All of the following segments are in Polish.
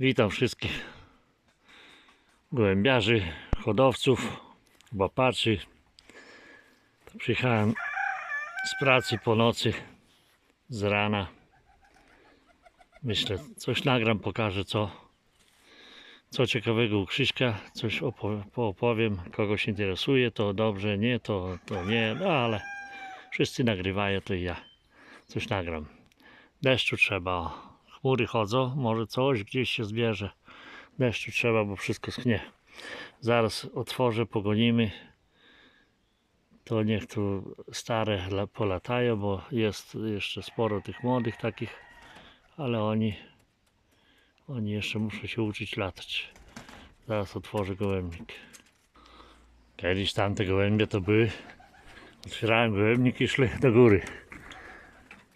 Witam wszystkich gołębiarzy, hodowców, łapaczy. Przyjechałem z pracy po nocy, z rana. Myślę, coś nagram, pokażę co, co ciekawego u Krzyśka, coś opo- poopowiem. Kogoś interesuje, to dobrze, nie, to, to nie, no ale wszyscy nagrywają, to i ja coś nagram. Deszczu trzeba. Chmury chodzą, może coś gdzieś się zbierze. Deszczu trzeba, bo wszystko schnie. Zaraz otworzę, pogonimy. To niech tu stare la- polatają, bo jest jeszcze sporo tych młodych takich, ale oni, oni jeszcze muszą się uczyć latać. Zaraz otworzę gołębnik. Kiedyś tamte gołębie to były, otwierałem gołębnik i szli do góry.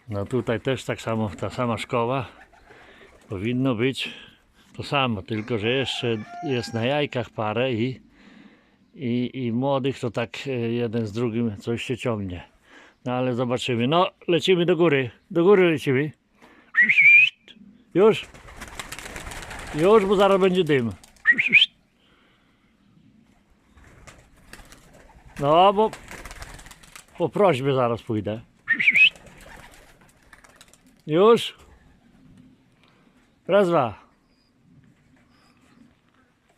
No tutaj też tak samo, ta sama szkoła. Powinno być to samo, tylko że jeszcze jest na jajkach parę i, i, i młodych to tak e, jeden z drugim coś się ciągnie. No ale zobaczymy. No, lecimy do góry. Do góry lecimy. Już? Już, bo zaraz będzie dym. No, bo po prośbie zaraz pójdę. Już? Raz, dwa.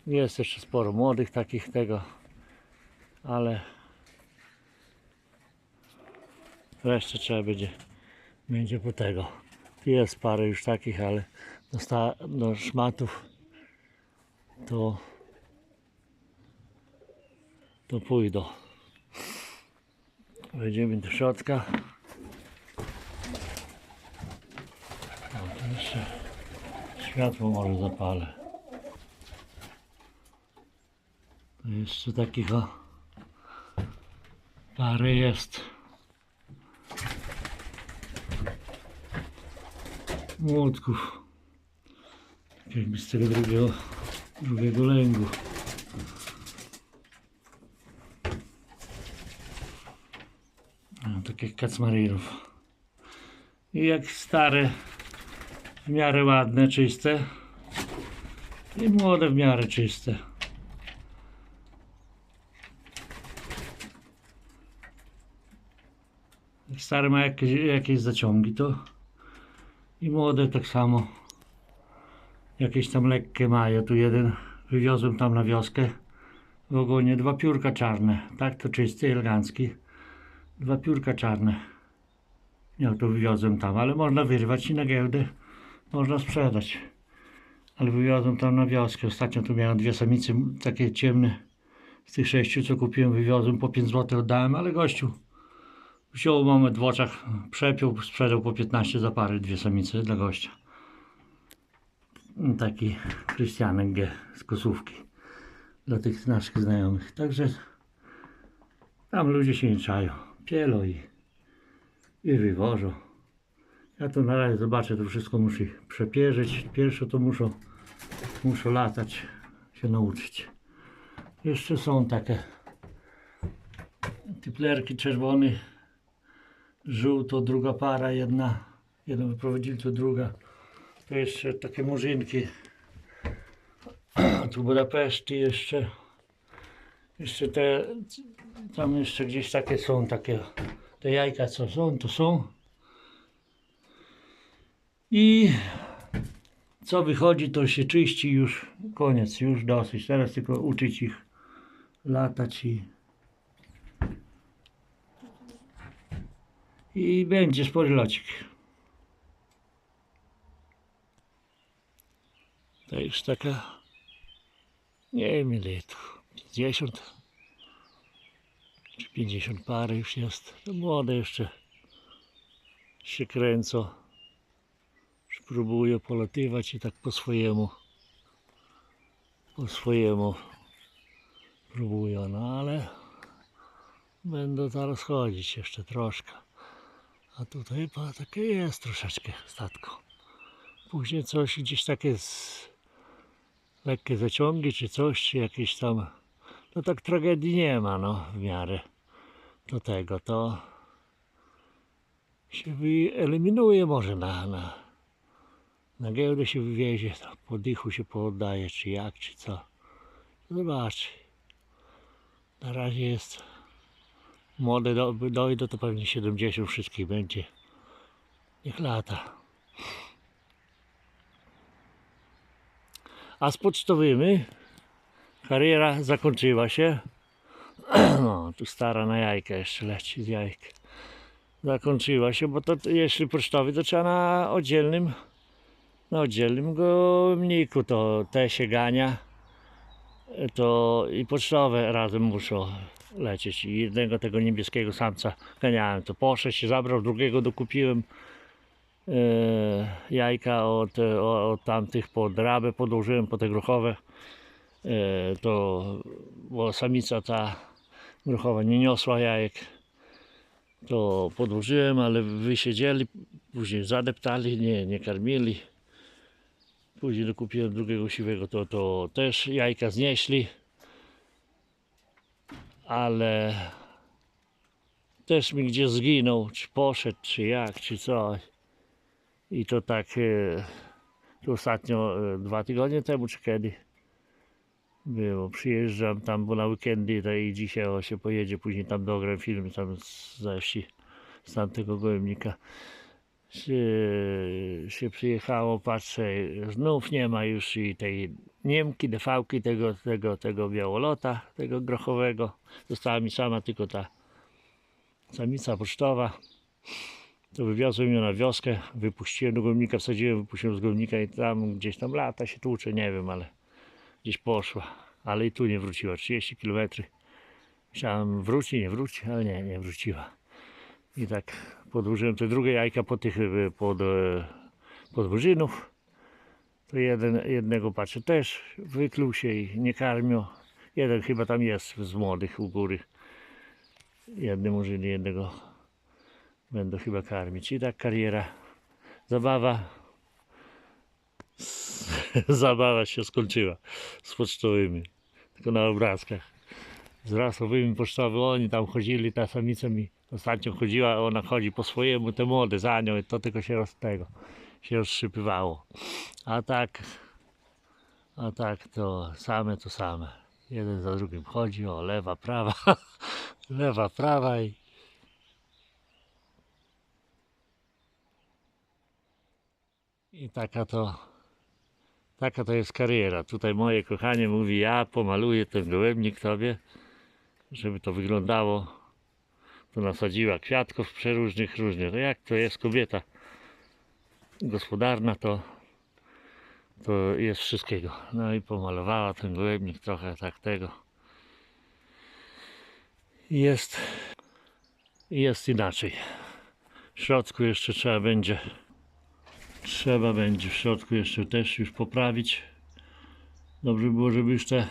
Jest jeszcze sporo młodych takich tego, ale resztę trzeba będzie, będzie po tego. Jest parę już takich, ale do, sta, do szmatów to to pójdą. Wejdziemy do środka. No, to jeszcze światło może zapalę. To jeszcze takich o parę jest. Młotków. Jakby z tego drugiego, drugiego lęgu. Takich kacmarinów. I jak stare, w miarę ładne, czyste. I młode w miarę czyste. Jak stare ma jakieś, jakieś zaciągi, to i młode tak samo. Jakieś tam lekkie mają. Tu jeden wywiozłem tam na wioskę. W ogonie dwa piórka czarne. Tak to czysty, elegancki. Dwa piórka czarne. Ja to wywiozłem tam, ale można wyrwać i na giełdę można sprzedać. Ale wywiozłem tam na wioskę. Ostatnio tu miałem dwie samice takie ciemne. Z tych sześciu, co kupiłem, wywiozłem po 5 zł oddałem, ale gościu wziął moment w oczach, przepiął, sprzedał po 15 za parę dwie samice dla gościa. Taki Krystianek G z Kosówki. Dla tych naszych znajomych. Także tam ludzie się nie czają. Pielo i, i wywożą. Ja to na razie zobaczę, to wszystko muszę przepierzyć. Pierwsze to muszą, muszą latać, się nauczyć. Jeszcze są takie typlerki czerwone, żółto, druga para, jedna, jedną wyprowadzili, to druga. To jeszcze takie murzynki. Tu Budapeszty jeszcze. Jeszcze te, tam jeszcze gdzieś takie są, takie, te jajka co są, to są. I co wychodzi, to się czyści już, koniec, już dosyć. Teraz tylko uczyć ich latać i i będzie spory locik. To już taka, nie wiem ile tu, 50 czy 50 pary już jest. To młode jeszcze się kręcą. Już próbuję polatywać i tak po swojemu, po swojemu próbują, no ale będą zaraz chodzić jeszcze troszkę. A tutaj takie jest troszeczkę statko. Później coś gdzieś takie z, lekkie zaciągi czy coś, czy jakieś tam. No tak tragedii nie ma, no w miarę do tego. To się wyeliminuje może na, na, Na giełdę się wywiezie, to po dychu się pooddaje, czy jak, czy co. Zobacz. Na razie jest młode do, dojdą, to pewnie 70 wszystkich będzie. Niech lata. A z pocztowymi kariera zakończyła się. No, tu stara na jajka jeszcze leci z jajek. Zakończyła się, bo to jeśli pocztowy, to trzeba na oddzielnym na oddzielnym gołębniku to te się gania to i pocztowe razem muszą lecieć. I jednego tego niebieskiego samca ganiałem. To poszedł się zabrał, drugiego dokupiłem e, jajka od, od tamtych pod rabę podłożyłem po te gruchowe. E, to bo samica ta gruchowa nie niosła jajek. To podłożyłem, ale wysiedzieli później zadeptali, nie, nie karmili Później dokupiłem drugiego siwego, to, to też jajka znieśli. Ale też mi gdzie zginął, czy poszedł, czy jak, czy coś. I to tak e, ostatnio e, dwa tygodnie temu, czy kiedy było. Przyjeżdżam tam, bo na weekendy to i dzisiaj o, się pojedzie, później tam dogrę film tam z z tamtego gołębnika się, przyjechało, patrzę, znów nie ma już i tej Niemki, defałki tego, tego, tego białolota, tego grochowego. Została mi sama tylko ta samica pocztowa. To wywiozłem ją na wioskę, wypuściłem do gołębnika, wsadziłem, wypuściłem z gołębnika i tam gdzieś tam lata się tłucze, nie wiem, ale gdzieś poszła. Ale i tu nie wróciła, 30 km. Myślałem wróci, nie wróci, ale nie, nie wróciła. I tak podłożyłem te drugie jajka po tych, e, pod, e, pod Burzynów. To jeden, jednego patrzę też wykluł się i nie karmią. Jeden chyba tam jest z młodych u góry. Jedne murzyny, jednego będą chyba karmić. I tak kariera, zabawa, zabawa się skończyła z pocztowymi. Tylko na obrazkach. Z rasowymi pocztowymi oni tam chodzili, ta samica mi ostatnio chodziła, ona chodzi po swojemu, te młode za nią to tylko się roz tego, się rozsypywało. A tak, a tak to same to same. Jeden za drugim chodzi, o lewa, prawa, lewa, prawa i i taka to taka to jest kariera. Tutaj moje kochanie mówi, ja pomaluję ten gołębnik tobie, żeby to wyglądało to nasadziła kwiatków przeróżnych, różnie. To jak to jest kobieta gospodarna, to, to jest wszystkiego. No i pomalowała ten gołębnik trochę tak tego. Jest, jest inaczej. W środku jeszcze trzeba będzie, trzeba będzie w środku jeszcze też już poprawić. Dobrze by było, żeby już te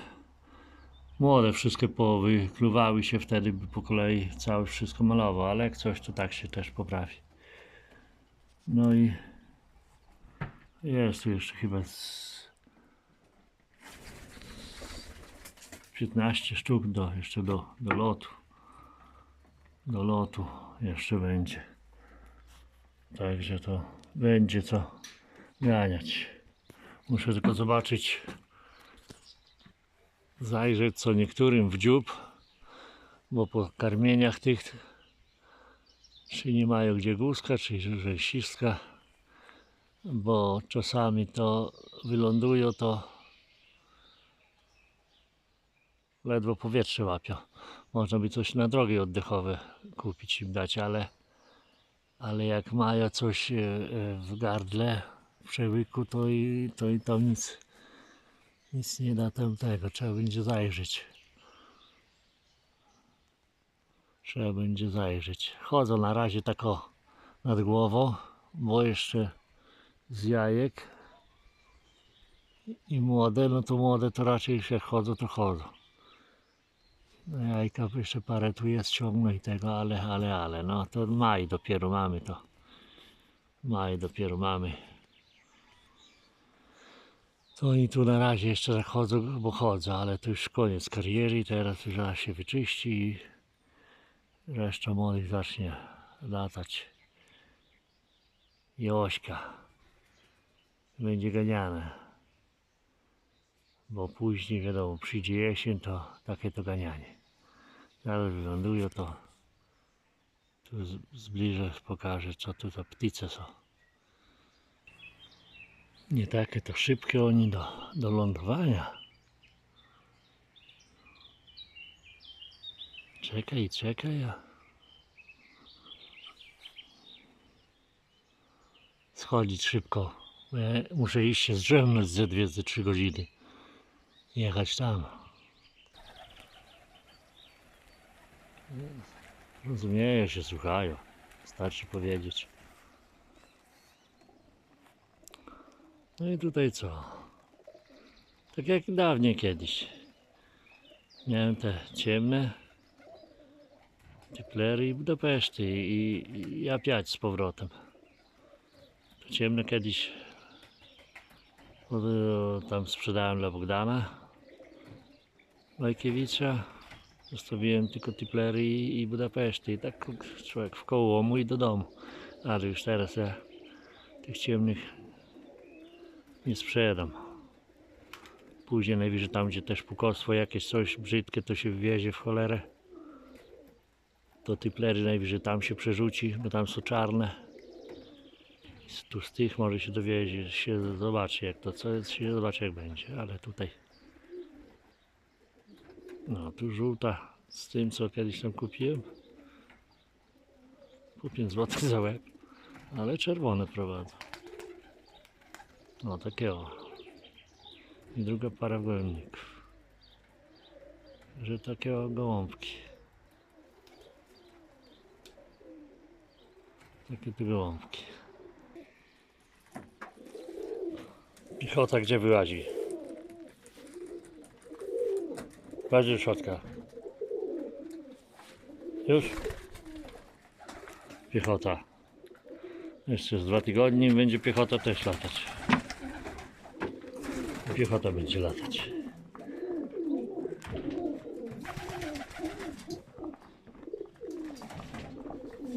Młode wszystkie powykluwały się wtedy by po kolei całe wszystko malował, ale jak coś to tak się też poprawi. No i jest tu jeszcze chyba z 15 sztuk do, jeszcze do, do lotu. Do lotu jeszcze będzie. Także to będzie co ganiać. Muszę tylko zobaczyć zajrzeć co niektórym w dziób, bo po karmieniach tych czy nie mają gdzie guzka, czy rzeźiska, bo czasami to wylądują, to ledwo powietrze łapią. Można by coś na drogi oddechowe kupić im dać, ale, ale jak mają coś e, e, w gardle, w przełyku, to i, to i tam nic nic nie da tam tego, trzeba będzie zajrzeć. Trzeba będzie zajrzeć. Chodzą na razie tak o nad głową, bo jeszcze z jajek i młode, no to młode to raczej jak chodzą, to chodzą. No jajka jeszcze parę tu jest ciągle i tego, ale, ale, ale, no to maj dopiero mamy to. Maj dopiero mamy. To oni tu na razie jeszcze chodzą, bo chodzą, ale to już koniec kariery, teraz już zaraz się wyczyści i reszta młodych zacznie latać. I Ośka. będzie ganiane. Bo później wiadomo, przyjdzie jesień, to takie to ganianie. Zaraz wylądują, to tu zbliżę, pokażę co tu za ptice są. Nie takie to szybkie oni do, do lądowania. Czekaj, czekaj, a schodzić szybko. Ja muszę iść się zdrzemnąć ze dwie, ze trzy godziny. Jechać tam. Rozumieją się, słuchają. Starczy powiedzieć. No i tutaj co? Tak jak dawniej kiedyś. Miałem te ciemne Tiplery i Budapeszty i, i ja piać z powrotem. To ciemne kiedyś to tam sprzedałem dla Bogdana Lajkiewicza. Zostawiłem tylko Tiplery i, i Budapeszty i tak człowiek w koło mu i do domu. Ale już teraz ja tych ciemnych nie sprzedam. Później najwyżej tam, gdzie też pukostwo jakieś coś brzydkie, to się wywiezie w cholerę. To typlery najwyżej tam się przerzuci, bo tam są czarne. Tu z tych może się dowiezie, się zobaczy jak to, co się zobaczy jak będzie, ale tutaj no tu żółta z tym co kiedyś tam kupiłem po 5 zł za łeb ale czerwone prowadzą no takie o i druga para gołębników że takie o gołąbki takie tu gołąbki piechota gdzie wyłazi do środka. Już? Piechota. Jeszcze z dwa tygodnie będzie piechota też latać. Piechota będzie latać.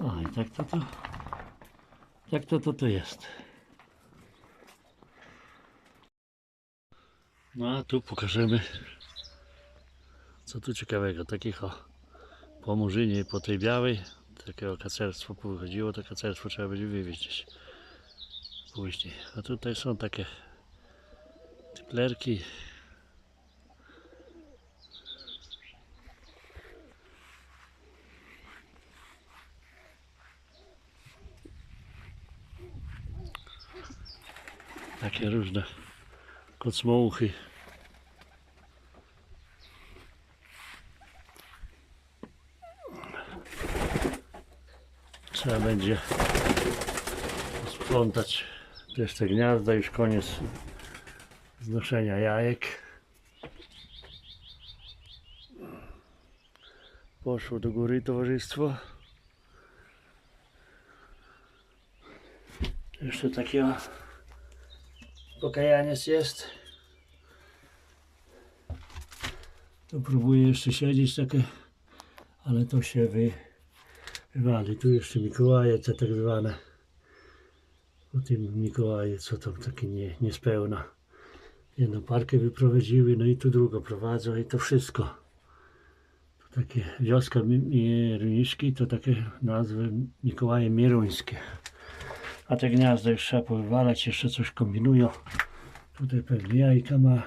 O i tak to to. Tak to to, to jest. No a tu pokażemy co tu ciekawego, takich o po murzynie, po tej białej, takiego kacerstwo wychodziło, to kacerstwo trzeba będzie wywieźć później. A tutaj są takie typlerki. Takie różne kocmołchy. Trzeba będzie sprzątać też te gniazda, już koniec znoszenia jajek. Poszło do góry towarzystwo. Jeszcze takiego pokajaniec jest. Tu próbuję jeszcze siedzieć takie, ale to się wy, wywali. Tu jeszcze Mikołaje, te tak zwane. O tym Mikołaje, co tam takie nie, niespełna. Jedną parkę wyprowadziły, no i tu drugą prowadzą i to wszystko. To takie wioska Mi- Mieruniszki, to takie nazwy Mikołaje Mieruńskie. A te gniazda już trzeba powywalać, jeszcze coś kombinują. Tutaj pewnie jajka ma.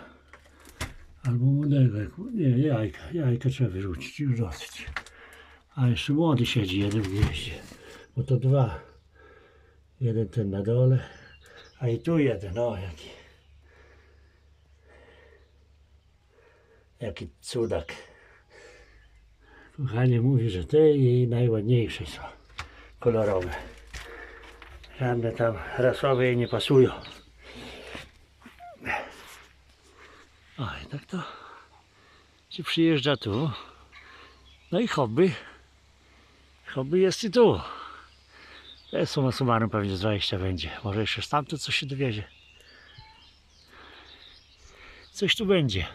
Albo młodego. Nie, jajka. Jajka trzeba wyrzucić, już dosyć. A jeszcze młody siedzi jeden w gnieździe. Bo to dwa. Jeden ten na dole, a i tu jeden. O, jaki. Jaki cudak. Kochanie mówi, że te jej najładniejsze są. Kolorowe. Żadne tam rasowe jej nie pasują. O, i tak to się przyjeżdża tu. No i hobby. Hobby jest i tu. To jest summa summarum pewnie z 20 będzie. Może jeszcze stamtąd coś się dowiezie. Coś tu będzie.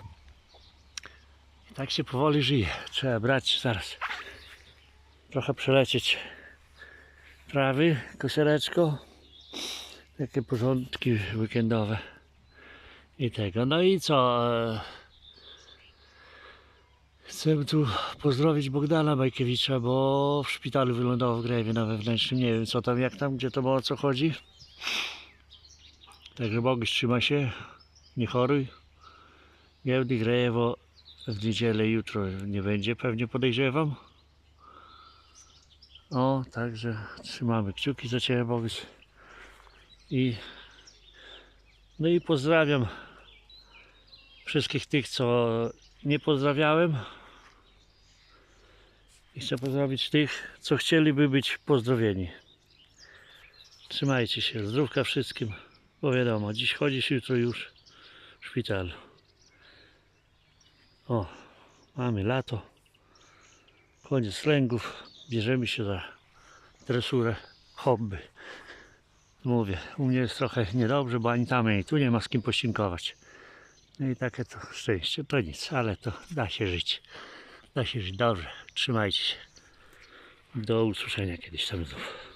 Tak się powoli żyje. Trzeba brać zaraz. Trochę przelecieć trawy, kosereczko. Takie porządki weekendowe i tego. No i co? e, Chcę tu pozdrowić Bogdana Bajkiewicza, bo w szpitalu wylądował w Gräwie na wewnętrznym. Nie wiem co tam, jak tam, gdzie to było, o co chodzi. Także Boguś trzyma się, nie choruj. Giełdy Grejewo w niedzielę jutro nie będzie, pewnie podejrzewam. O, także trzymamy kciuki za Ciebie Boguś. I no i pozdrawiam wszystkich tych, co nie pozdrawiałem. I chcę pozdrowić tych, co chcieliby być pozdrowieni. Trzymajcie się, zdrówka wszystkim, bo wiadomo, dziś chodzisz, jutro już w szpitalu. O, mamy lato, koniec slęgów, bierzemy się za dresurę, hobby. Mówię, u mnie jest trochę niedobrze, bo ani tam, ani tu nie ma z kim pościnkować. No i takie to szczęście, to nic, ale to da się żyć. Da się żyć dobrze. Trzymajcie się. Do usłyszenia kiedyś tam znów.